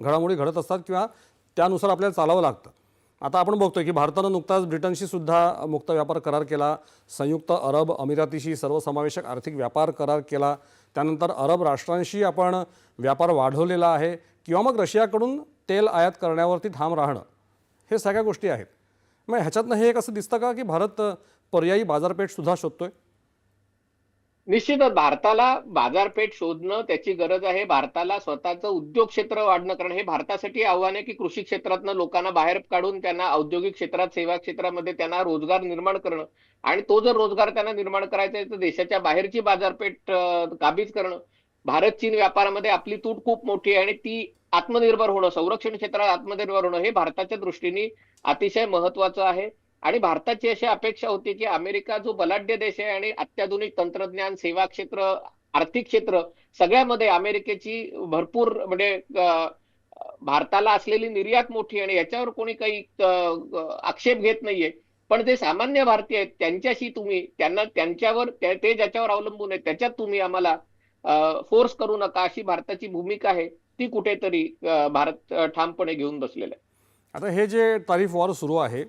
घडामोडी घडत असतात किंवा त्यानुसार आपल्याला चालावं लागतं. आता आपण बघतोय की भारतानं नुकताच ब्रिटनशी सुद्धा मुक्त व्यापार करार केला. संयुक्त अरब अमिरातीशी सर्वसमावेशक आर्थिक व्यापार करार केला. त्यानंतर अरब राष्ट्रांशी आपण व्यापार वाढवलेला आहे. किंवा मग रशियाकडून तेल आयात करण्यावरती ठाम राहणं हे सगळ्या गोष्टी आहेत. मग ह्याच्यातनं हे एक असं दिसतं का की भारत पर्यायी बाजारपेठसुद्धा शोधतो शोधतोय? निश्चितच भारताला बाजारपेठ शोधणं त्याची गरज आहे. भारताला स्वतःचं उद्योग क्षेत्र वाढणं कारण हे भारतासाठी आव्हान आहे की कृषी क्षेत्रातनं लोकांना बाहेर काढून त्यांना औद्योगिक क्षेत्रात सेवा क्षेत्रामध्ये त्यांना रोजगार निर्माण करणं आणि तो जर रोजगार त्यांना निर्माण करायचा आहे तर देशाच्या बाहेरची बाजारपेठ काबीज करणं. भारत चीन व्यापारामध्ये आपली तूट खूप मोठी आहे आणि ती आत्मनिर्भर होणं संरक्षण क्षेत्रात आत्मनिर्भर होणं हे भारताच्या दृष्टीने अतिशय महत्वाचं आहे. आणि भारताची अशी अपेक्षा होती की अमेरिका जो बलाढ्य देश आहे आणि अत्याधुनिक तंत्रज्ञान सेवा क्षेत्र आर्थिक क्षेत्र सगळ्यामध्ये अमेरिकेची भरपूर म्हणजे भारताला असलेली निर्यात मोठी आणि याच्यावर कोणी काही आक्षेप घेत नाहीये. पण जे सामान्य भारतीय आहेत त्यांच्याशी तुम्ही त्यांना त्यांच्यावर ते ज्याच्यावर अवलंबून आहेत त्याच्यात तुम्ही आम्हाला फोर्स करू नका अशी भारताची भूमिका आहे ती कुठेतरी भारत ठामपणे घेऊन बसलेला आहे. आता हे जे तारीफ वॉर सुरू आहे